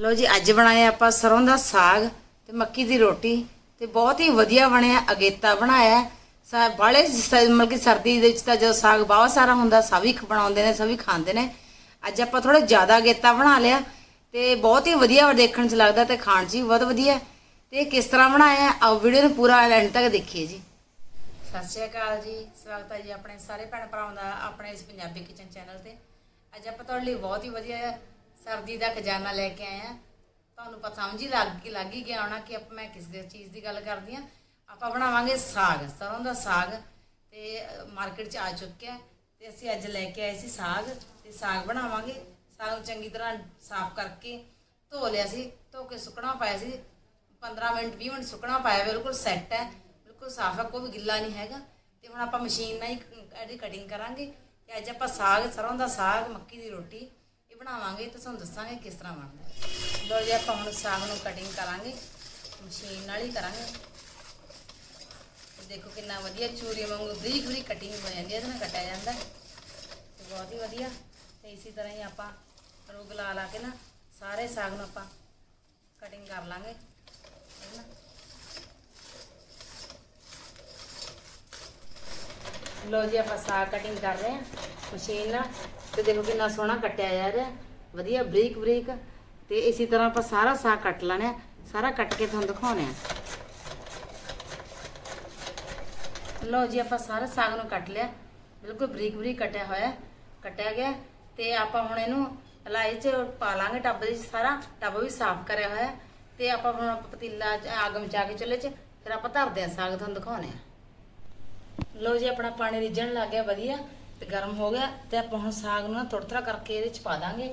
ਲੋ ਜੀ, ਅੱਜ ਬਣਾਇਆ ਆਪਾਂ ਸਰੋਂ ਦਾ ਸਾਗ ਤੇ ਮੱਕੀ ਦੀ ਰੋਟੀ ਤੇ ਬਹੁਤ ਹੀ ਵਧੀਆ ਬਣਿਆ, ਅਗੇਤਾ ਬਣਾਇਆ। ਸਾ ਬਾਲੇ ਮਤਲਬ ਕਿ ਸਰਦੀ ਦੇ ਵਿੱਚ ਤਾਂ ਜਦੋਂ ਸਾਗ ਬਹੁਤ ਸਾਰਾ ਹੁੰਦਾ, ਸਭ ਹੀ ਬਣਾਉਂਦੇ ਨੇ, ਸਭ ਹੀ ਖਾਂਦੇ ਨੇ। ਅੱਜ ਆਪਾਂ ਥੋੜਾ ਜ਼ਿਆਦਾ ਅਗੇਤਾ ਬਣਾ ਲਿਆ ਤੇ ਬਹੁਤ ਹੀ ਵਧੀਆ ਦੇਖਣ 'ਚ ਲੱਗਦਾ ਤੇ ਖਾਣ 'ਚ ਵੀ ਬਹੁਤ ਵਧੀਆ। ਤੇ ਕਿਸ ਤਰ੍ਹਾਂ ਬਣਾਇਆ, ਆਓ ਵੀਡੀਓ ਨੂੰ ਪੂਰਾ ਐਂਡ ਤੱਕ ਦੇਖੀਏ ਜੀ। ਸਤਿ ਸ਼੍ਰੀ ਅਕਾਲ ਜੀ, ਸਵਾਗਤ ਹੈ ਜੀ ਆਪਣੇ ਸਾਰੇ ਭੈਣ ਭਰਾਵਾਂ ਦਾ ਆਪਣੇ ਇਸ ਪੰਜਾਬੀ ਕਿਚਨ ਚੈਨਲ ਤੇ। ਅੱਜ ਆਪਾਂ ਤੁਹਾਡੇ ਲਈ ਬਹੁਤ ਹੀ ਵਧੀਆ ਸਰਦੀ ਦਾ ਖਜ਼ਾਨਾ ਲੈ ਕੇ ਆਏ ਆ। ਤੁਹਾਨੂੰ ਪਤਾ ਸਮਝ ਹੀ ਲੱਗ ਲੱਗ ਹੀ ਗਿਆ ਹੋਣਾ ਕਿ ਆਪਾਂ ਮੈਂ ਕਿਸ ਚੀਜ਼ ਦੀ ਗੱਲ ਕਰਦੀ ਆ। ਆਪਾਂ ਬਣਾਵਾਂਗੇ ਸਾਗ ਸਰੋਂ ਦਾ ਸਾਗ ਤੇ ਮਾਰਕੀਟ 'ਚ ਆ ਚੁੱਕਿਆ। ਤੇ ਅਸੀਂ ਅੱਜ ਲੈ ਕੇ ਆਏ ਸੀ ਸਾਗ ਤੇ ਸਾਗ ਬਣਾਵਾਂਗੇ। ਸਾਗ ਨੂੰ ਚੰਗੀ ਤਰ੍ਹਾਂ ਸਾਫ਼ ਕਰਕੇ ਧੋ ਲਿਆ ਸੀ। ਧੋ ਕੇ ਸੁੱਕਣਾ ਪਾਇਆ ਸੀ। 15 ਮਿੰਟ 20 ਮਿੰਟ ਸੁੱਕਣਾ ਪਾਇਆ, ਬਿਲਕੁਲ ਸੈੱਟ ਹੈ। ਬਿਲਕੁਲ ਸਾਫ਼ ਹੈ, ਕੋਈ ਵੀ ਗਿੱਲਾ ਨਹੀਂ ਹੈਗਾ। ਤੇ ਹੁਣ ਆਪਾਂ ਮਸ਼ੀਨ ਨਾਲ ਹੀ ਇਹਦੀ ਕਟਿੰਗ ਕਰਾਂਗੇ। ਤੇ ਅੱਜ ਆਪਾਂ ਸਾਗ ਸਰੋਂ ਦਾ ਸਾਗ, ਮੱਕੀ ਦੀ ਰੋਟੀ ਬਣਾਵਾਂਗੇ ਤਾਂ ਤੁਹਾਨੂੰ ਦੱਸਾਂਗੇ ਕਿਸ ਤਰ੍ਹਾਂ ਬਣਦਾ ਹੈ। ਲੋ ਜੀ, ਆਪਾਂ ਹੁਣ ਸਾਗ ਨੂੰ ਕਟਿੰਗ ਕਰਾਂਗੇ ਮਸ਼ੀਨ ਨਾਲ ਹੀ ਕਰਾਂਗੇ। ਦੇਖੋ ਕਿੰਨਾ ਵਧੀਆ ਚੂਰੀ ਵਾਂਗੂ ਬਰੀਕ ਬਰੀਕ ਕਟਿੰਗ ਹੋ ਜਾਂਦੀ ਹੈ, ਇਹਦੇ ਨਾਲ ਕੱਟਿਆ ਜਾਂਦਾ ਤੇ ਬਹੁਤ ਹੀ ਵਧੀਆ। ਤੇ ਇਸੇ ਤਰ੍ਹਾਂ ਹੀ ਆਪਾਂ ਰੋਗ ਲਾ ਲਾ ਕੇ ਨਾ ਸਾਰੇ ਸਾਗ ਨੂੰ ਆਪਾਂ ਕਟਿੰਗ ਕਰ ਲਾਂਗੇ। ਹੈ ਨਾ? ਲੋ ਜੀ, ਆਪਾਂ ਸਾਗ ਕਟਿੰਗ ਕਰ ਰਹੇ ਹਾਂ ਮਸ਼ੀਨ ਨਾਲ। ਤੇ ਦੇਖੋ ਕਿੰਨਾ ਸੋਹਣਾ ਕੱਟਿਆ ਜਾ ਰਿਹਾ ਵਧੀਆ ਬਰੀਕ ਬਰੀਕ। ਤੇ ਇਸੇ ਤਰ੍ਹਾਂ ਆਪਾਂ ਸਾਰਾ ਸਾਗ ਕੱਟ ਲੈਣਾ ਹੈ। ਸਾਰਾ ਕੱਟ ਕੇ ਤੁਹਾਨੂੰ ਦਿਖਾਉਣੇ ਆ। ਲੋ ਜੀ, ਆਪਾਂ ਸਾਰਾ ਸਾਗ ਨੂੰ ਕੱਟ ਲਿਆ। ਬਿਲਕੁਲ ਬਰੀਕ ਬਰੀਕ ਕੱਟਿਆ ਹੋਇਆ ਕੱਟਿਆ ਗਿਆ ਤੇ ਆਪਾਂ ਹੁਣ ਇਹਨੂੰ ਲਾਈ ਚ ਪਾ ਲਾਂਗੇ ਟੱਬ ਦੇ ਵਿੱਚ ਸਾਰਾ। ਟੱਬ ਵੀ ਸਾਫ਼ ਕਰਿਆ ਹੋਇਆ ਤੇ ਆਪਾਂ ਹੁਣ ਪਤੀਲਾ ਚ ਅੱਗ ਮਚਾ ਕੇ ਚੁੱਲ੍ਹੇ ਚ, ਫਿਰ ਆਪਾਂ ਧਰਦੇ ਆ ਸਾਗ। ਤੁਹਾਨੂੰ ਦਿਖਾਉਣੇ ਆ। ਲਓ ਜੀ, ਆਪਣਾ ਪਾਣੀ ਰਿੱਝਣ ਲੱਗ ਗਿਆ। ਵਧੀਆ। ਤੇ ਗਰਮ ਹੋ ਗਿਆ ਤੇ ਆਪਾਂ ਹੁਣ ਸਾਗ ਨੂੰ ਨਾ ਥੋੜਾ ਥੋੜਾ ਕਰਕੇ ਇਹਦੇ ਚ ਪਾ ਦਾਂਗੇ।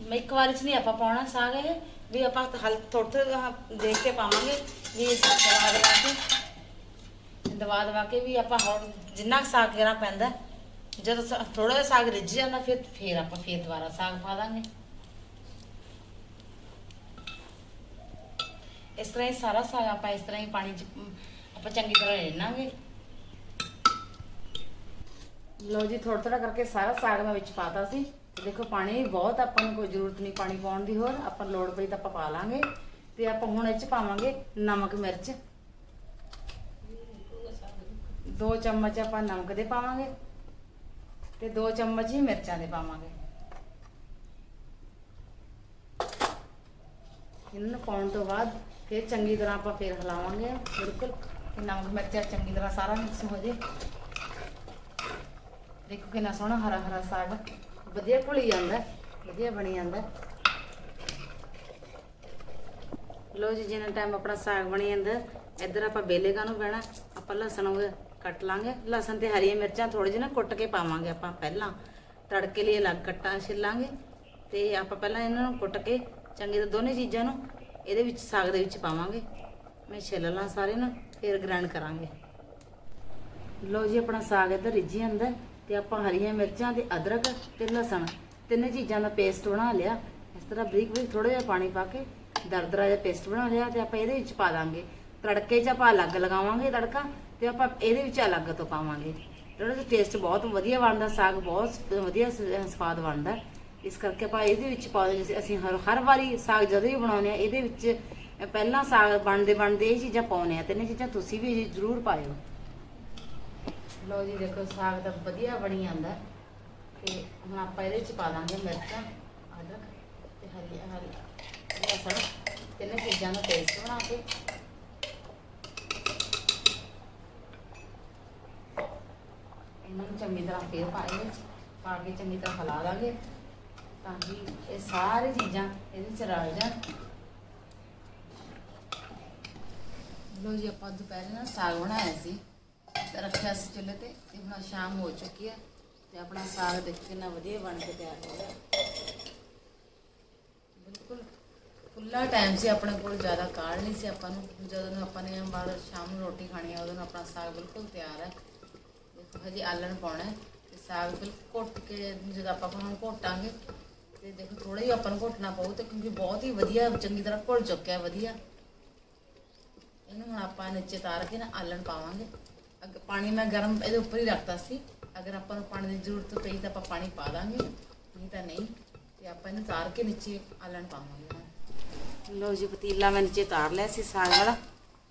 ਮੈਂ ਇੱਕ ਵਾਰੀ ਚ ਨਹੀਂ ਆਪਾਂ ਪਾਉਣਾ ਸਾਗ ਇਹ, ਵੀ ਆਪਾਂ ਹਲ ਥੋੜਾ ਥੋੜਾ ਦੇਖ ਕੇ ਪਾਵਾਂਗੇ, ਵੀ ਦਵਾ ਦਵਾ ਕੇ। ਦਵਾ ਦਵਾ ਕੇ ਵੀ ਆਪਾਂ ਹੁਣ ਜਿੰਨਾ ਕੁ ਸਾਗ ਕਰਾਂ ਪੈਂਦਾ, ਜਦੋਂ ਥੋੜਾ ਜਿਹਾ ਸਾਗ ਰਿੱਝ ਜਾਂਦਾ, ਫਿਰ ਫਿਰ ਆਪਾਂ ਫਿਰ ਦੁਬਾਰਾ ਸਾਗ ਪਾ ਦਾਂਗੇ। ਇਸ ਤਰ੍ਹਾਂ ਹੀ ਸਾਰਾ ਸਾਗ ਆਪਾਂ ਇਸ ਤਰ੍ਹਾਂ ਹੀ ਪਾਣੀ ਚ ਆਪਾਂ ਚੰਗੀ ਤਰ੍ਹਾਂ ਲੈਣਾਂਗੇ ਲਓ ਜੀ ਥੋੜਾ ਥੋੜਾ ਕਰਕੇ ਸਾਰਾ ਸਾਗ ਮੈਂ ਵਿੱਚ ਪਾਤਾ ਸੀ। ਦੇਖੋ, ਪਾਣੀ ਵੀ ਬਹੁਤ ਆਪਾਂ ਨੂੰ ਕੋਈ ਜ਼ਰੂਰਤ ਨਹੀਂ ਪਾਣੀ ਪਾਉਣ ਦੀ ਹੋਰ। ਆਪਾਂ ਲੋੜ ਪਈ ਤਾਂ ਆਪਾਂ ਪਾ ਲਾਂਗੇ। ਤੇ ਆਪਾਂ ਹੁਣ ਇਹ ਚ ਪਾਵਾਂਗੇ ਨਮਕ ਮਿਰਚ। ਦੋ ਚਮਚ ਆਪਾਂ ਨਮਕ ਦੇ ਪਾਵਾਂਗੇ ਤੇ ਦੋ ਚਮਚ ਹੀ ਮਿਰਚਾਂ ਦੇ ਪਾਵਾਂਗੇ। ਇਹਨਾਂ ਨੂੰ ਪਾਉਣ ਤੋਂ ਬਾਅਦ ਫਿਰ ਚੰਗੀ ਤਰ੍ਹਾਂ ਆਪਾਂ ਫਿਰ ਹਿਲਾਵਾਂਗੇ। ਬਿਲਕੁਲ। ਨਮਕ ਮਿਰਚਾਂ ਚੰਗੀ ਤਰ੍ਹਾਂ ਸਾਰਾ ਮਿਕਸ ਹੋ ਜੇ। ਦੇਖੋ ਕਿੰਨਾ ਸੋਹਣਾ ਹਰਾ ਹਰਾ ਸਾਗ। ਵਧੀਆ ਘੁਲੀ ਜਾਂਦਾ, ਵਧੀਆ ਬਣੀ ਜਾਂਦਾ। ਹੈ। ਲੋ ਜੀ, ਜਿੰਨਾ ਟਾਈਮ ਆਪਣਾ ਸਾਗ ਬਣੀ ਜਾਂਦਾ, ਇੱਧਰ ਆਪਾਂ ਬੇਲੇ ਕਾ ਨੂੰ ਬਹਿਣਾ, ਆਪਾਂ ਲਸਣ ਉਹ ਕੱਟ ਲਾਂਗੇ। ਲਸਣ ਤੇ ਹਰੀਆਂ ਮਿਰਚਾਂ ਥੋੜੇ ਜਿਹੀ ਨਾ ਕੁੱਟ ਕੇ ਪਾਵਾਂਗੇ ਆਪਾਂ ਪਹਿਲਾਂ। ਤੜਕੇ ਲਈ ਅਲੱਗ ਕੱਟਾਂ ਛਿੱਲਾਂਗੇ ਤੇ ਆਪਾਂ ਪਹਿਲਾਂ ਇਹਨਾਂ ਨੂੰ ਕੁੱਟ ਕੇ ਚੰਗੀ ਤਰ੍ਹਾਂ ਦੋਨੇ ਚੀਜ਼ਾਂ ਨੂੰ ਇਹਦੇ ਵਿੱਚ ਸਾਗ ਦੇ ਵਿੱਚ ਪਾਵਾਂਗੇ। ਮੈਂ ਛਿੱਲ ਲਾਂ ਸਾਰੇ ਨੂੰ, ਫਿਰ ਗ੍ਰਾਈਂਡ ਕਰਾਂਗੇ। ਲੋ ਜੀ, ਆਪਣਾ ਸਾਗ ਇੱਧਰ ਰਿੱਝੀ ਜਾਂਦਾ। ਤੇ ਆਪਾਂ ਹਰੀਆਂ ਮਿਰਚਾਂ ਤੇ ਅਦਰਕ ਤੇ ਲਸਣ, ਤਿੰਨੇ ਚੀਜ਼ਾਂ ਦਾ ਪੇਸਟ ਬਣਾ ਲਿਆ। ਇਸ ਤਰ੍ਹਾਂ ਬਰੀਕ ਬਰੀਕ ਥੋੜਾ ਜਿਹਾ ਪਾਣੀ ਪਾ ਕੇ ਦਰਦਰਾ ਜਿਹਾ ਪੇਸਟ ਬਣਾ ਲਿਆ ਤੇ ਆਪਾਂ ਇਹਦੇ ਵਿੱਚ ਪਾ ਦਾਂਗੇ। ਤੜਕੇ 'ਚ ਆਪਾਂ ਅਲੱਗ ਲਗਾਵਾਂਗੇ ਤੜਕਾ ਤੇ ਆਪਾਂ ਇਹਦੇ ਵਿੱਚ ਅਲੱਗ ਤੋਂ ਪਾਵਾਂਗੇ। ਜਿਹੜਾ ਟੇਸਟ ਬਹੁਤ ਵਧੀਆ ਬਣਦਾ, ਸਾਗ ਬਹੁਤ ਵਧੀਆ ਸ- ਸਵਾਦ ਬਣਦਾ। ਇਸ ਕਰਕੇ ਆਪਾਂ ਇਹਦੇ ਵਿੱਚ ਪਾ ਦਿੰਦੇ ਅਸੀਂ ਹਰ ਹਰ ਵਾਰੀ ਸਾਗ ਜਦੋਂ ਵੀ ਬਣਾਉਂਦੇ ਆ ਇਹਦੇ ਵਿੱਚ ਪਹਿਲਾਂ ਸਾਗ ਬਣਦੇ ਬਣਦੇ ਇਹ ਚੀਜ਼ਾਂ ਪਾਉਂਦੇ ਆ ਤਿੰਨੇ ਚੀਜ਼ਾਂ ਤੁਸੀਂ ਵੀ ਜ਼ਰੂਰ ਪਾਇਓ। ਲੋ ਜੀ, ਦੇਖੋ ਸਾਗ ਤਾਂ ਵਧੀਆ ਬਣੀ ਜਾਂਦਾ। ਹੈ। ਤੇ ਹੁਣ ਆਪਾਂ ਇਹਦੇ ਵਿੱਚ ਪਾ ਦਾਂਗੇ ਮਿਰਚਾਂ, ਅਦਰਕ ਤੇ ਹਰੀ ਹਰੀ ਲਸਣ। ਤਿੰਨੇ ਚੀਜ਼ਾਂ ਦਾ ਪੇਸਟ ਬਣਾ ਕੇ। ਇਹਨਾਂ ਨੂੰ ਚੰਗੀ ਤਰ੍ਹਾਂ ਫੇਰ ਪਾਏ ਵਿੱਚ। ਪਾ ਕੇ ਚੰਗੀ ਤਰ੍ਹਾਂ ਹਿਲਾ ਦਾਂਗੇ ਤਾਂ ਕਿ ਇਹ ਸਾਰੀ ਚੀਜ਼ਾਂ ਇਹਦੇ ਵਿੱਚ ਰਲ ਜਾਣ। ਲੋ ਜੀ, ਆਪਾਂ ਦੁਪਹਿਰੇ ਨਾਲ ਸਾਗ ਬਣਾਇਆ ਸੀ। ਰੱਖਿਆ ਸੀ ਚੁੱਲ੍ਹੇ ਤੇ ਤੇ ਹੁਣ ਸ਼ਾਮ ਹੋ ਚੁੱਕੀ ਹੈ ਤੇ ਆਪਣਾ ਸਾਗ ਦੇਖ ਕਿੰਨਾ ਵਧੀਆ ਬਣ ਕੇ ਤਿਆਰ ਹੋ ਗਿਆ। ਬਿਲਕੁਲ। ਖੁੱਲਾ ਟਾਈਮ ਸੀ ਆਪਣੇ ਕੋਲ, ਜ਼ਿਆਦਾ ਕਾਲ ਨਹੀਂ ਸੀ ਆਪਾਂ ਨੂੰ। ਜਦੋਂ ਨੂੰ ਆਪਾਂ ਨੇ ਬਾਹਰ ਸ਼ਾਮ ਨੂੰ ਰੋਟੀ ਖਾਣੀ ਹੈ ਉਦੋਂ ਨੂੰ ਆਪਣਾ ਸਾਗ ਬਿਲਕੁਲ ਤਿਆਰ ਹੈ। ਦੇਖੋ ਹਜੇ ਆਲਣ ਪਾਉਣਾ ਹੈ ਤੇ ਸਾਗ ਬਿਲਕੁਲ ਘੁੱਟ ਕੇ ਜਦੋਂ ਆਪਾਂ ਹੁਣ ਘੋਟਾਂਗੇ ਤੇ ਦੇਖੋ ਥੋੜਾ ਹੀ ਆਪਾਂ ਨੂੰ ਘੁੱਟਣਾ ਪਊ ਤੇ ਕਿਉਂਕਿ ਬਹੁਤ ਹੀ ਵਧੀਆ, ਚੰਗੀ ਤਰ੍ਹਾਂ ਘੁਲ ਚੁੱਕਿਆ ਵਧੀਆ। ਇਹਨੂੰ ਹੁਣ ਆਪਾਂ ਨੀਚੇ ਤਾਰ ਕੇ ਨਾ ਆਲਣ ਪਾਵਾਂਗੇ। ਅੱਗੇ, ਪਾਣੀ ਮੈਂ ਗਰਮ ਇਹਦੇ ਉੱਪਰ ਹੀ ਰੱਖਤਾ ਸੀ। ਅਗਰ ਆਪਾਂ ਨੂੰ ਪਾਣੀ ਦੀ ਜ਼ਰੂਰਤ ਪਈ ਤਾਂ ਆਪਾਂ ਪਾਣੀ ਪਾ ਦਾਂਗੇ। ਨਹੀਂ ਤਾਂ ਨਹੀਂ, ਤੇ ਆਪਾਂ ਇਹਨੂੰ ਤਾਰ ਕੇ ਨੀਚੇ ਆਲਣ ਪਾਵਾਂਗੇ। ਹੁਣ। ਲਓ ਜੀ, ਪਤੀਲਾ ਮੈਂ ਨੀਚੇ ਤਾਰ ਲਿਆ ਸੀ ਸਾਗ ਵਾਲਾ।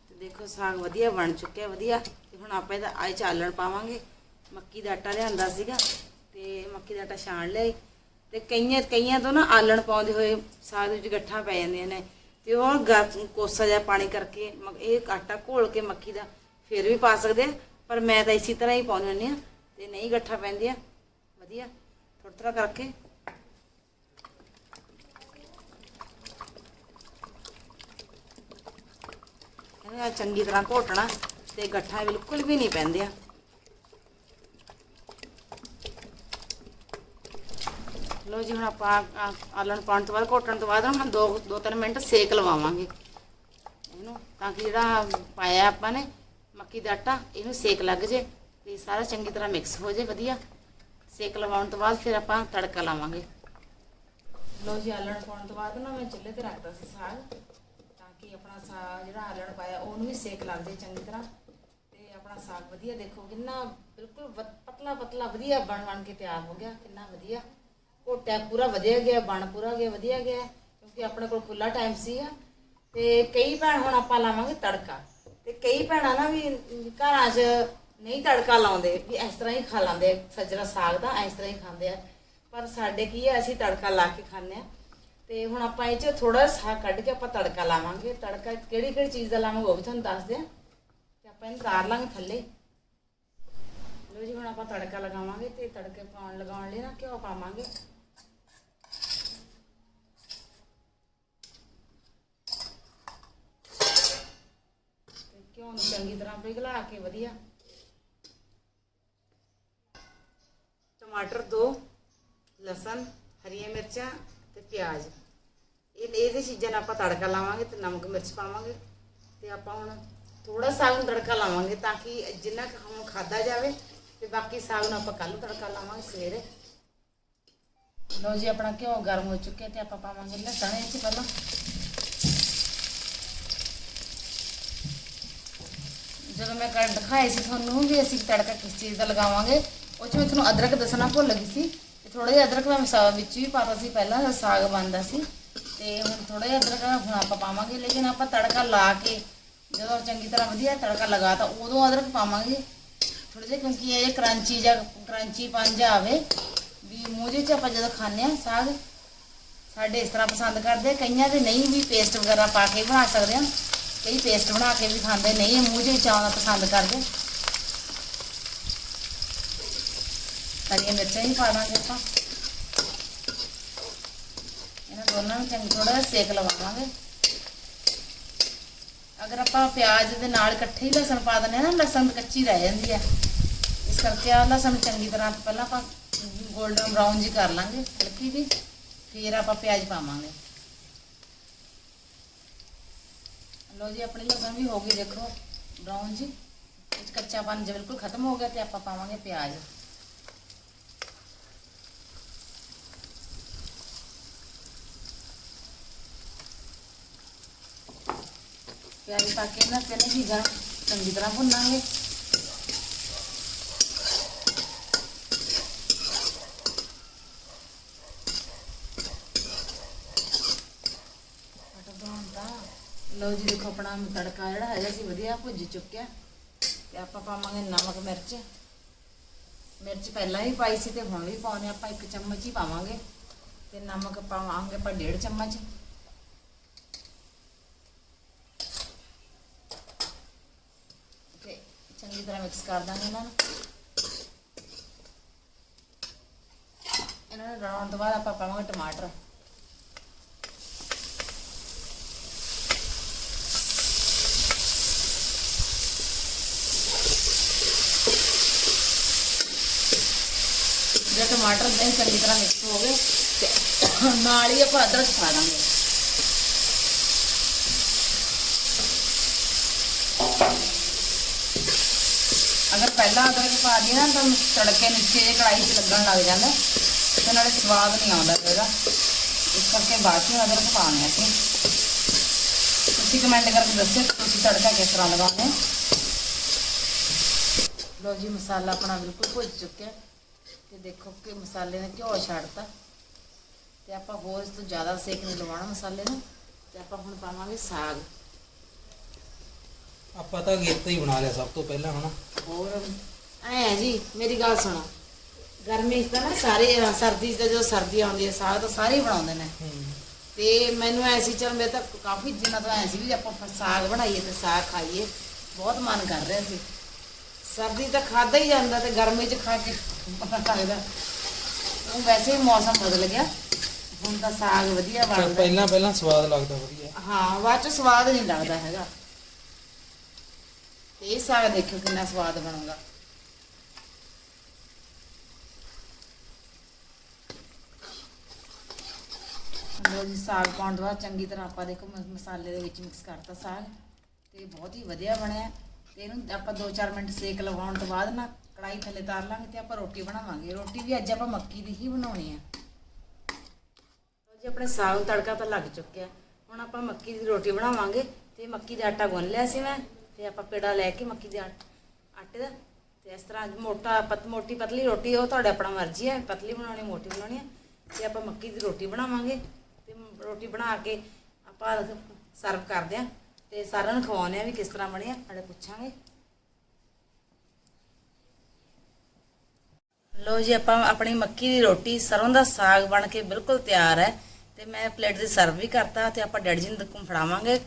ਤੇ ਦੇਖੋ, ਸਾਗ ਵਧੀਆ ਬਣ ਚੁੱਕਿਆ, ਵਧੀਆ। ਤੇ ਹੁਣ ਆਪਾਂ ਇਹਦਾ ਆਏ ਚ ਆਲਣ ਪਾਵਾਂਗੇ। ਮੱਕੀ ਦਾ ਆਟਾ ਲਿਆਂਦਾ ਸੀਗਾ, ਤੇ ਮੱਕੀ ਦਾ ਆਟਾ ਛਾਣ ਲਿਆ ਤੇ ਕਈਆਂ ਕਈਆਂ ਤੋਂ ਨਾ ਆਲਣ ਪਾਉਂਦੇ ਹੋਏ ਸਾਗ ਦੇ ਵਿੱਚ ਗੱਠਾਂ ਪੈ ਜਾਂਦੀਆਂ ਨੇ। ਤੇ ਉਹ ਗਾ- ਕੋਸਾ ਜਿਹਾ ਪਾਣੀ ਕਰਕੇ ਮ- ਇਹ ਆਟਾ ਘੋਲ ਕੇ ਮੱਕੀ ਦਾ ਫਿਰ ਵੀ ਪਾ ਸਕਦੇ ਆ, ਪਰ ਮੈਂ ਤਾਂ ਇਸੇ ਤਰ੍ਹਾਂ ਹੀ ਪਾਉਂਦੀ ਹੁੰਦੀ ਆ ਤੇ ਨਹੀਂ ਗੱਠਾਂ ਪੈਂਦੀਆਂ। ਵਧੀਆ ਥੋੜਾ ਥੋੜਾ ਕਰਕੇ। ਇਹਨੂੰ ਚੰਗੀ ਤਰ੍ਹਾਂ ਘੋਟਣਾ, ਤੇ ਗੱਠਾਂ ਬਿਲਕੁਲ ਵੀ ਨਹੀਂ ਪੈਂਦੀਆਂ। ਲੋ ਜੀ, ਹੁਣ ਆਪਾਂ ਆਲਣ ਪਾਉਣ ਤੋਂ ਬਾਅਦ, ਘੋਟਣ ਤੋਂ ਬਾਅਦ ਹੁਣ ਦੋ ਦੋ ਤਿੰਨ ਮਿੰਟ ਸੇਕ ਲਵਾਵਾਂਗੇ। ਇਹਨੂੰ ਤਾਂ ਕਿ ਜਿਹੜਾ ਪਾਇਆ ਆਪਾਂ ਨੇ ਮੱਕੀ ਦਾ ਆਟਾ, ਇਹਨੂੰ ਸੇਕ ਲੱਗ ਜੇ ਤੇ ਸਾਰਾ ਚੰਗੀ ਤਰ੍ਹਾਂ ਮਿਕਸ ਹੋ ਜੇ, ਵਧੀਆ। ਸੇਕ ਲਵਾਉਣ ਤੋਂ ਬਾਅਦ ਫਿਰ ਆਪਾਂ ਤੜਕਾ ਲਾਵਾਂਗੇ। ਲੋ ਜੀ, ਆਲਣ ਪਾਉਣ ਤੋਂ ਬਾਅਦ ਨਾ ਮੈਂ ਚੁੱਲ੍ਹੇ ਤੇ ਰੱਖਦਾ ਸੀ ਸਾਗ, ਤਾਂ ਕਿ ਆਪਣਾ ਸਾਗ ਜਿਹੜਾ ਆਲਣ ਪਾਇਆ, ਉਹਨੂੰ ਵੀ ਸੇਕ ਲੱਗ ਜੇ ਚੰਗੀ ਤਰ੍ਹਾਂ। ਤੇ ਆਪਣਾ ਸਾਗ ਵਧੀਆ ਦੇਖੋ, ਕਿੰਨਾ ਬਿਲਕੁਲ ਪਤਲਾ ਪਤਲਾ ਵਧੀਆ ਬਣ ਬਣ ਕੇ ਤਿਆਰ ਹੋ ਗਿਆ, ਕਿੰਨਾ ਵਧੀਆ। ਘੋਟਿਆ ਪੂਰਾ ਵਧੀਆ ਗਿਆ, ਬਣ ਪੂਰਾ ਗਿਆ, ਵਧੀਆ ਗਿਆ, ਕਿਉਂਕਿ ਆਪਣੇ ਕੋਲ ਖੁੱਲਾ ਟਾਈਮ ਸੀਗਾ। ਤੇ ਕਈ ਭੈਣ ਹੁਣ ਆਪਾਂ ਲਾਵਾਂਗੇ ਤੜਕਾ। ਤੇ ਕਈ ਭੈਣਾਂ ਨਾ ਵੀ ਘਰਾਂ 'ਚ ਨਹੀਂ ਤੜਕਾ ਲਾਉਂਦੇ, ਵੀ ਇਸ ਤਰ੍ਹਾਂ ਹੀ ਖਾ ਲੈਂਦੇ ਸੱਜਣਾ ਸਾਗ ਦਾ, ਇਸ ਤਰ੍ਹਾਂ ਹੀ ਖਾਂਦੇ ਆ। ਪਰ ਸਾਡੇ ਕੀ ਹੈ ਅਸੀਂ ਤੜਕਾ ਲਾ ਕੇ ਖਾਂਦੇ ਆ। ਤੇ ਹੁਣ ਆਪਾਂ ਇਹ 'ਚ ਥੋੜਾ ਸਾਗ ਕੱਢ ਕੇ ਆਪਾਂ ਤੜਕਾ ਲਾਵਾਂਗੇ। ਤੜਕਾ ਕਿਹੜੀ ਕਿਹੜੀ ਚੀਜ਼ ਦਾ ਲਾਵਾਂਗੇ ਉਹ ਵੀ ਤੁਹਾਨੂੰ ਦੱਸਦੇ ਆ। ਤੇ ਆਪਾਂ ਇਹਨੂੰ ਤਾਰ ਲਾਂਗੇ ਥੱਲੇ। ਲੋ ਜੀ, ਹੁਣ ਆਪਾਂ ਤੜਕਾ ਲਗਾਵਾਂਗੇ ਤੇ ਤੜਕੇ ਪਾਉਣ ਲਗਾਉਣ ਲਈ ਨਾ ਘਿਓ ਪਾਵਾਂਗੇ ਤੇ ਘਿਓ ਨੂੰ ਚੰਗੀ ਤਰ੍ਹਾਂ ਪਿਘਲਾ ਕੇ ਵਧੀਆ। ਟਮਾਟਰ ਦੋ ਲਸਣ ਹਰੀਆਂ ਮਿਰਚਾਂ ਤੇ ਪਿਆਜ਼। ਇਹ ਇਹਦੇ ਚੀਜ਼ਾਂ ਨਾਲ ਆਪਾਂ ਤੜਕਾ ਲਾਵਾਂਗੇ ਤੇ ਨਮਕ ਮਿਰਚ ਪਾਵਾਂਗੇ ਤੇ ਆਪਾਂ ਹੁਣ ਥੋੜਾ ਸਾਗ ਨੂੰ ਤੜਕਾ ਲਾਵਾਂਗੇ ਤਾਂ ਕਿ ਜਿੰਨਾ ਕੁ ਹੁਣ ਖਾਦਾ ਜਾਵੇ ਤੇ ਬਾਕੀ ਸਾਗ ਨੂੰ ਆਪਾਂ ਕੱਲ ਨੂੰ ਤੜਕਾ ਲਾਵਾਂਗੇ ਸਵੇਰੇ। ਲੋ ਜੀ ਆਪਣਾ ਘਿਓ ਗਰਮ ਹੋ ਚੁੱਕਿਆ ਤੇ ਆਪਾਂ ਪਾਵਾਂਗੇ ਲਸਣ। ਇਹ ਚ ਪਹਿਲਾਂ ਜਦੋਂ ਮੈਂ ਕਰ ਦਿਖਾਏ ਸੀ, ਤੁਹਾਨੂੰ ਵੀ ਅਸੀਂ ਤੜਕਾ ਕਿਸ ਚੀਜ਼ ਦਾ ਲਗਾਵਾਂਗੇ, ਉਹ ਚ ਮੈਂ ਤੁਹਾਨੂੰ ਅਦਰਕ ਦੱਸਣਾ ਭੁੱਲ ਗਈ ਸੀ। ਤੇ ਥੋੜਾ ਜਿਹਾ ਅਦਰਕ ਮੈਂ ਮਸਾ ਵਿੱਚ ਵੀ ਪਾਤਾ ਸੀ, ਪਹਿਲਾਂ ਸਾਗ ਬਣਦਾ ਸੀ। ਤੇ ਹੁਣ ਥੋੜਾ ਜਿਹਾ ਅਦਰਕ ਹੁਣ ਆਪਾਂ ਪਾਵਾਂਗੇ, ਲੇਕਿਨ ਆਪਾਂ ਤੜਕਾ ਲਾ ਕੇ ਜਦੋਂ ਚੰਗੀ ਤਰ੍ਹਾਂ ਵਧੀਆ ਤੜਕਾ ਲਗਾਤਾ ਉਦੋਂ ਅਦਰਕ ਪਾਵਾਂਗੇ। ਥੋੜਾ ਜਿਹਾ ਕਿਉਂਕਿ ਇਹ ਕਰੰਚੀ ਜਾਂ ਕਰੰਚੀ ਪੰਜਾ ਆਵੇ ਵੀ ਮੂੰਹ ਜਿਹੇ ਚ ਆਪਾਂ ਜਦੋਂ ਖਾਂਦੇ ਆ ਸਾਗ, ਸਾਡੇ ਇਸ ਤਰ੍ਹਾਂ ਪਸੰਦ ਕਰਦੇ ਕਈਆਂ ਦੇ ਨਹੀਂ ਵੀ ਪੇਸਟ ਵਗੈਰਾ ਪਾ ਕੇ ਬਣਾ ਸਕਦੇ ਆ ਕਈ ਪੇਸਟ ਬਣਾ ਕੇ ਵੀ ਖਾਂਦੇ, ਨਹੀਂ, ਮੂੰਹ ਜਿਹੇ ਚਾਉਣਾ ਪਸੰਦ ਕਰਦੇ। ਹਰੀਆਂ ਮਿਰਚਾਂ ਹੀ ਪਾ ਦਾਂਗੇ ਆਪਾਂ। ਇਹਨਾਂ ਦੋਨਾਂ ਨੂੰ ਚੰਗੀ ਥੋੜਾ ਜਿਹਾ ਸੇਕ ਲਵਾਵਾਂਗੇ ਅਗਰ ਆਪਾਂ ਪਿਆਜ਼ ਦੇ ਨਾਲ ਇਕੱਠੇ ਹੀ ਲਸਣ ਪਾ ਦਿੰਦੇ ਆ ਨਾ, ਲਸਣ ਕੱਚੀ ਰਹਿ ਜਾਂਦੀ ਹੈ। ਇਸ ਕਰਕੇ ਆ ਲਸਣ ਚੰਗੀ ਤਰ੍ਹਾਂ ਪਹਿਲਾਂ ਆਪਾਂ ਗੋਲਡਨ ਬਰਾਊਨ ਜੀ ਕਰ ਲਾਂਗੇ, ਹਲਕੀ ਜੀ ਫਿਰ ਆਪਾਂ ਪਿਆਜ਼ ਪਾਵਾਂਗੇ। ਲੋ ਜੀ, ਆਪਣੀ ਲਸਣ ਵੀ ਹੋ ਗਈ, ਦੇਖੋ। ਬਰਾਊਨ ਜੀ ਇਸ ਕੱਚਾਪਨ ਜਿਹਾ ਬਿਲਕੁਲ ਖਤਮ ਹੋ ਗਿਆ ਤੇ ਆਪਾਂ ਪਾਵਾਂਗੇ ਪਿਆਜ਼। ਪਿਆਜ਼ ਪਾ ਕੇ ਨਾ ਤਿੰਨ ਚੀਜ਼ਾਂ ਚੰਗੀ ਤਰ੍ਹਾਂ ਭੁੰਨਾਂਗੇ ਜੀ, ਦੇਖੋ ਆਪਣਾ ਤੜਕਾ ਜਿਹੜਾ ਹੈਗਾ ਸੀ ਵਧੀਆ ਭੁੱਜ ਚੁੱਕਿਆ। ਤੇ ਆਪਾਂ ਪਾਵਾਂਗੇ ਨਮਕ, ਮਿਰਚ। ਮਿਰਚ ਪਹਿਲਾਂ ਹੀ ਪਾਈ ਸੀ ਤੇ ਹੁਣ ਵੀ ਪਾਉਣੇ ਆਪਾਂ ਇੱਕ ਚਮਚ ਹੀ ਪਾਵਾਂਗੇ। ਤੇ ਨਮਕ ਪਾਵਾਂਗੇ ਆਪਾਂ ਡੇਢ ਚਮਚ। ਤੇ ਚੰਗੀ ਤਰ੍ਹਾਂ ਮਿਕਸ ਕਰ ਦਾਂਗੇ ਇਹਨਾਂ ਨੂੰ। ਇਹਨਾਂ ਨੂੰ ਰਲਾਉਣ ਤੋਂ ਬਾਅਦ ਆਪਾਂ ਪਾਵਾਂਗੇ ਟਮਾਟਰ। ਟਮਾਟਰ ਦੇ ਚੰਗੀ ਤਰ੍ਹਾਂ ਮਿਕਸ ਹੋ ਗਏ ਤੇ ਨਾਲ ਹੀ ਆਪਾਂ ਅਦਰਕ ਪਾ ਦਾਂਗੇ। ਅਗਰ ਪਹਿਲਾਂ ਅਦਰਕ ਪਾ ਦਈਏ ਨਾ, ਤਾਂ ਤੜਕੇ ਨੀਚੇ ਕੜਾਈ 'ਚ ਲੱਗਣ ਲੱਗ ਜਾਂਦਾ ਤੇ ਨਾਲੇ ਸਵਾਦ ਨਹੀਂ ਆਉਂਦਾ ਇਹਦਾ। ਇਸ ਕਰਕੇ ਬਾਅਦ 'ਚ ਅਦਰਕ ਪਾਉਣੇ ਅਸੀਂ। ਤੁਸੀਂ ਕਮੈਂਟ ਕਰਕੇ ਦੱਸਿਓ ਤੁਸੀਂ ਤੜਕਾ ਕਿਸ ਤਰ੍ਹਾਂ ਲਗਾਉਂਦੇ ਹੋ। ਲੋ ਜੀ, ਮਸਾਲਾ ਆਪਣਾ ਬਿਲਕੁਲ ਭੁੱਜ ਚੁੱਕਿਆ ਤੇ ਦੇਖੋ ਕਿ ਮਸਾਲੇ ਨੇ ਘਿਓ ਛੱਡਤਾ। ਤੇ ਆਪਾਂ ਹੋਰ ਇਸ ਤੋਂ ਜ਼ਿਆਦਾ ਸੇਕ ਨਹੀਂ ਲਵਾਉਣਾ ਮਸਾਲੇ ਨੂੰ। ਤੇ ਆਪਾਂ ਹੁਣ ਪਾਵਾਂਗੇ ਸਾਗ। ਆਪਾਂ ਤਾਂ ਗੇਤਾ ਹੀ ਬਣਾ ਲਿਆ ਸਭ ਤੋਂ ਪਹਿਲਾਂ ਹਨਾ? ਹੋਰ? ਐ ਜੀ ਮੇਰੀ ਗੱਲ ਸੁਣੋ। ਗਰਮੀ 'ਚ ਤਾਂ ਨਾ ਸਾਰੇ ਸਰਦੀ 'ਚ ਤਾਂ ਜਦੋਂ ਸਰਦੀ ਆਉਂਦੀ ਹੈ ਸਾਗ ਤਾਂ ਸਾਰੇ ਹੀ ਬਣਾਉਂਦੇ ਨੇ। ਤੇ ਮੈਨੂੰ ਐ ਸੀ ਚਲ ਮੈਂ ਤਾਂ ਕਾਫੀ ਦਿਨਾਂ ਤੋਂ ਐ ਸੀ ਵੀ ਆਪਾਂ ਸਾਗ ਬਣਾਈਏ ਤੇ ਸਾਗ ਖਾਈਏ। ਬਹੁਤ ਮਨ ਕਰ ਰਿਹਾ ਸੀ। ਸਰਦੀ ਤਾਂ ਖਾਦਾ ਹੀ ਜਾਂਦਾ ਤੇ ਗਰਮੀ 'ਚ ਖਾ ਕੇ ਪਤਾ ਲੱਗਦਾ। ਉਹ ਵੈਸੇ ਹੀ ਮੌਸਮ ਬਦਲ ਗਿਆ। ਹੁਣ ਤਾਂ ਸਾਗ ਵਧੀਆ ਪਰ ਬਣਦਾ ਪਹਿਲਾਂ ਪਹਿਲਾਂ ਸਵਾਦ ਲੱਗਦਾ ਵਧੀਆ। ਹਾਂ ਬਾਅਦ ਚ ਸਵਾਦ ਨਹੀਂ ਲੱਗਦਾ ਹੈਗਾ। ਤੇ ਇਹ ਸਾਗ ਦੇਖਿਓ ਕਿੰਨਾ ਸਵਾਦ ਬਣੂਗਾ। ਲੋ ਜੀ ਸਾਗ ਪਾਉਣ ਤੋਂ ਬਾਅਦ ਚੰਗੀ ਤਰ੍ਹਾਂ ਆਪਾਂ ਦੇਖੋ ਮ- ਮਸਾਲੇ ਦੇ ਵਿੱਚ ਮਿਕਸ ਕਰਤਾ ਸਾਗ। ਤੇ ਬਹੁਤ ਹੀ ਵਧੀਆ ਬਣਿਆ। ਤੇ ਇਹਨੂੰ ਆਪਾਂ 2-4 ਮਿੰਟ ਸੇਕ ਲਵਾਉਣ ਤੋਂ ਬਾਅਦ ਨਾ ਕੜਾਈ ਥੱਲੇ ਤਾਰ ਲਾਂਗੇ ਤੇ ਆਪਾਂ ਰੋਟੀ ਬਣਾਵਾਂਗੇ। ਰੋਟੀ ਵੀ ਅੱਜ ਆਪਾਂ ਮੱਕੀ ਦੀ ਹੀ ਬਣਾਉਣੀ ਆ। ਲਓ ਜੀ, ਆਪਣੇ ਸਾਗ ਨੂੰ ਤੜਕਾ ਤਾਂ ਲੱਗ ਚੁੱਕਿਆ। ਹੁਣ ਆਪਾਂ ਮੱਕੀ ਦੀ ਰੋਟੀ ਬਣਾਵਾਂਗੇ ਤੇ ਮੱਕੀ ਦਾ ਆਟਾ ਗੁੰਨ ਲਿਆ ਸੀ ਮੈਂ ਤੇ ਆਪਾਂ ਪੇੜਾ ਲੈ ਕੇ ਮੱਕੀ ਦੇ ਆਟੇ ਦਾ। ਤੇ ਇਸ ਤਰ੍ਹਾਂ ਮੋਟਾ ਪਤ ਮੋਟੀ ਪਤਲੀ ਰੋਟੀ ਉਹ ਤੁਹਾਡੇ ਆਪਣਾ ਮਰਜ਼ੀ ਹੈ ਪਤਲੀ ਬਣਾਉਣੀ, ਮੋਟੀ ਬਣਾਉਣੀ ਹੈ ਤੇ ਆਪਾਂ ਮੱਕੀ ਦੀ ਰੋਟੀ ਬਣਾਵਾਂਗੇ। ਤੇ ਰੋਟੀ ਬਣਾ ਕੇ ਆਪਾਂ ਸਰਵ ਕਰਦੇ ਆ। ਤੇ ਸਾਰਿਆਂ ਨੂੰ ਖਵਾਉਂਦੇ ਆ ਵੀ ਕਿਸ ਤਰ੍ਹਾਂ ਬਣਿਆ ਨਾਲੇ ਪੁੱਛਾਂਗੇ। ਲੋ ਜੀ, ਆਪਾਂ ਆਪਣੀ ਮੱਕੀ ਦੀ ਰੋਟੀ ਸਰੋਂ ਦਾ ਸਾਗ ਬਣ ਕੇ ਬਿਲਕੁਲ ਤਿਆਰ ਹੈ ਤੇ ਮੈਂ ਪਲੇਟ ਦੇ ਸਰਵ ਵੀ ਕਰਤਾ ਤੇ ਆਪਾਂ ਡੈਡੀ ਜੀ ਨੂੰ ਦਕਮ ਫੜਾਵਾਂਗੇ।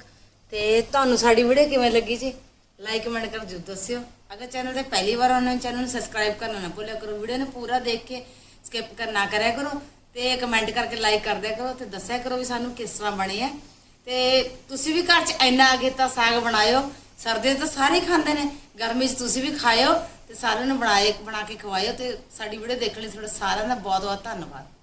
ਤੇ ਤੁਹਾਨੂੰ ਸਾਡੀ ਵੀਡੀਓ ਕਿਵੇਂ ਲੱਗੀ ਜੀ? ਲਾਈਕ ਕਮੈਂਟ ਕਰ ਜਰੂਰ ਦੱਸਿਓ। ਅਗਰ ਚੈਨਲ ਤੇ ਪਹਿਲੀ ਵਾਰ ਆਉਣਾ ਚੈਨਲ ਨੂੰ ਸਬਸਕ੍ਰਾਈਬ ਕਰਨਾ ਨਾ ਭੁੱਲਿਆ ਕਰੋ। ਵੀਡੀਓ ਨੂੰ ਪੂਰਾ ਦੇਖ ਕੇ ਸਕਿਪ ਕਰਨਾ ਕਰਿਆ ਕਰੋ ਤੇ ਕਮੈਂਟ ਕਰਕੇ ਲਾਈਕ ਕਰ ਦਿਆ ਕਰੋ ਤੇ ਦੱਸਿਆ ਕਰੋ ਵੀ ਸਾਨੂੰ ਕਿਸ ਤਰ੍ਹਾਂ ਬਣੀ ਹੈ ਤੇ ਤੁਸੀਂ ਵੀ ਘਰ 'ਚ ਇੰਨਾ ਅਗੇਤਾ ਸਾਗ ਬਣਾਇਓ। ਸਰਦੀਆਂ 'ਚ ਤਾਂ ਸਾਰੇ ਹੀ ਖਾਂਦੇ ਨੇ, ਗਰਮੀ 'ਚ ਤੁਸੀਂ ਵੀ ਖਾਇਓ ਤੇ ਸਾਰਿਆਂ ਨੂੰ ਬਣਾਏ, ਬਣਾ ਕੇ ਖਵਾਇਓ ਤੇ ਸਾਡੀ ਵੀਡੀਓ ਦੇਖਣ ਲਈ ਤੁਹਾਡਾ ਸਾਰਿਆਂ ਦਾ ਬਹੁਤ ਬਹੁਤ ਧੰਨਵਾਦ।